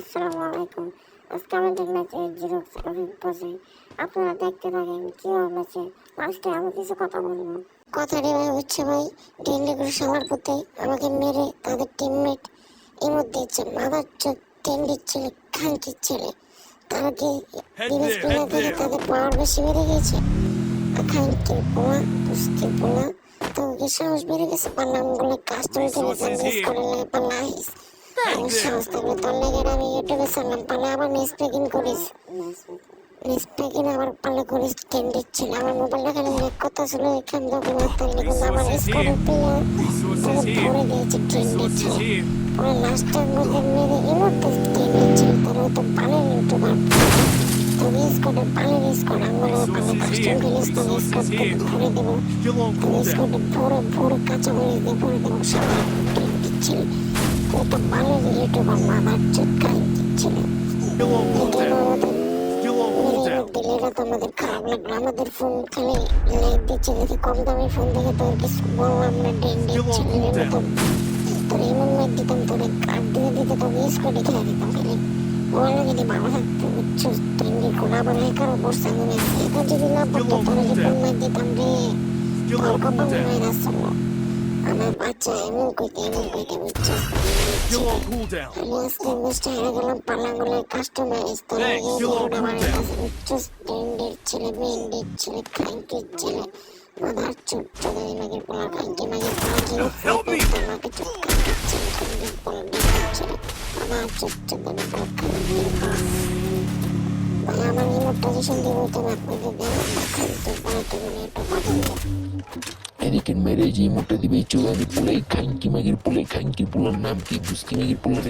আসসালামু আলাইকুম। আজকে আমাদের ম্যাচে জিরক্স অভিজ্ঞতায় আপনারা দেখতে পারেন কি হয়েছে লাস্টে আমি কিছু কথা বলব। কথাটি ভাই হচ্ছে ভাই ডেন্ডিগুলো সবার প্রতি আমাকে মেরে তাদের টিমমেট মধ্যে হচ্ছে মাদার চোখ টেন্ডির ছেলে খানকির ছেলে তারা কি প্লেয়ার head থেকে তাদের পাওয়ার বেশি বেড়ে গিয়েছে খানকির পোলা পুষ্টির পোলা তো কি সাহস বেড়ে গেছে? পান্নামগুলো Resources সার্ভিস here. করে লাই পান্না আইস আমার সাহস থাকলে তোর লেগে আমি ইউটিউবে সারলাম পালে আবার মিস করিস। মিস আবার পালে করিস। টেন্ডির ছিল। আমার মোবাইলটা খালি লেগ কথা ছিল এখান থেকে মারতে কিন্তু আমার here. ভরে দিয়েছে Resources ছিল. পুরো লাস্টের মধ্যে মেরে ইমোটে টেন্ডির ছিল। তারা তো পালের ইউটিউবার তো স্কোরে পালের স্কোর আমার পালে কাস্টম স্কোর দেবো। Still on তো cooldown. স্কোরে ভরে ভরে কাঁচা মরিচ দিয়ে ভরে দেবো সবাই মেরে cooldown. দিলে এটা তো আমাদের খারাপ লাগল আমাদের ফোন খালি দিচ্ছে দেখে কম দামি ফোন দেখে তোর কিছু বললাম না Still on ছেলের তোর এমন মাইক দিতাম তোর কার্ড দিয়ে দিতে তোকে ইউজ করে খেলে দিতাম। খালি বলে যদি ভালো থাকতো বুঝছ ডেন্ডি কোন আবার হ্যাকারও বসছে আমি এখন যদি না পড়তো তোর যে ফোন মাইক দিতাম রে তোর কপাল. নয় রাস্তা আমার বাচ্চা এমন কইতে এমন কইতে বুঝছ Still on cooldown. আমি আজকে হেরে গেলাম পালাঙ্গুলের Hey, on cooldown. উচ্চ স্ট্যান্ডের ছেলে ছেলে ছেলে মাদার পোলা Help me! ছেলে পোলা ছেলে মাদার পোলা ভাই আমার দিয়ে বলতে তুমি একটু মেরে যে মোটা দিবে চোদানি পুলাই খাঙ্কি মাগির পুলাই খাঙ্কি পুলার নাম কি বুঝকি মাগির পুলার